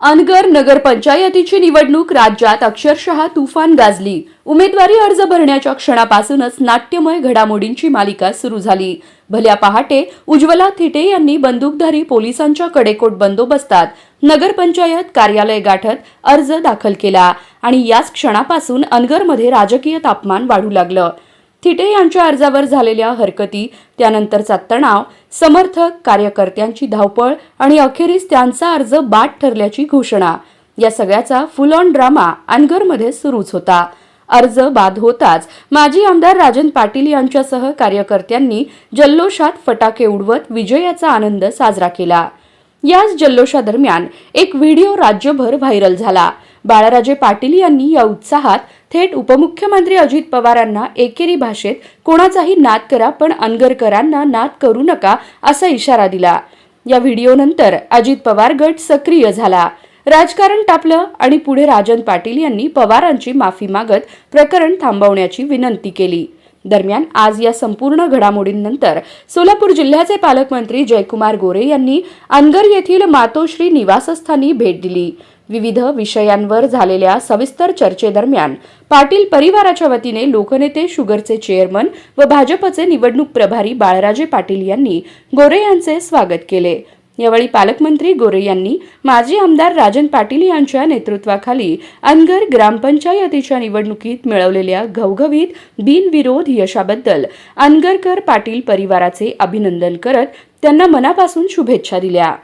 अनगर नगरपंचायतीची निवडणूक राज्यात अक्षरशः तुफान गाजली. उमेदवारी अर्ज भरण्याच्या क्षणापासूनच नाट्यमय घडामोडींची मालिका सुरू झाली. भल्या पहाटे उज्ज्वला थिटे यांनी बंदूकधारी पोलिसांच्या कडेकोट बंदोबस्तात नगरपंचायत कार्यालय गाठत अर्ज दाखल केला आणि याच क्षणापासून अनगरमध्ये राजकीय तापमान वाढू लागलं. थिटे यांच्या अर्जावर झालेल्या हरकती त्यानंतरचा तणाव समर्थक कार्यकर्त्यांची धावपळ आणि अखेरीस त्यांचा अर्ज बाद ठरल्याची घोषणा. या सगळ्याचा फुल ऑन ड्रामा अनगरमध्ये सुरूच होता. अर्ज बाद होताच माजी आमदार राजन पाटील यांच्यासह कार्यकर्त्यांनी जल्लोषात फटाके उडवत विजयाचा आनंद साजरा केला. याच जल्लोषादरम्यान एक व्हिडिओ राज्यभर व्हायरल झाला. बाळाराजे पाटील यांनी या उत्साहात थेट उपमुख्यमंत्री अजित पवारांना एकेरी भाषेत कोणाचाही नाद करा पण अनगरकरांना नाद करू नका असा इशारा दिला. या व्हिडिओनंतर अजित पवार गट सक्रिय झाला. राजकारण टापलं आणि पुढे राजन पाटील यांनी पवारांची माफी मागत प्रकरण थांबवण्याची विनंती केली. दरम्यान आज या संपूर्ण घडामोडींनंतर सोलापूर जिल्ह्याचे पालकमंत्री जयकुमार गोरे यांनी अनगर येथील मातोश्री निवासस्थानी भेट दिली. विविध विषयांवर झालेल्या सविस्तर चर्चेदरम्यान पाटील परिवाराच्या वतीने लोकनेते शुगरचे चेअरमन व भाजपचे निवडणूक प्रभारी बाळराजे पाटील यांनी गोरे यांचे स्वागत केले. यावेळी पालकमंत्री गोरे यांनी माजी आमदार राजन पाटील यांच्या नेतृत्वाखाली अनगर ग्रामपंचायतीच्या निवडणुकीत मिळवलेल्या घवघवीत बिनविरोध यशाबद्दल अनगरकर पाटील परिवाराचे अभिनंदन करत त्यांना मनापासून शुभेच्छा दिल्या.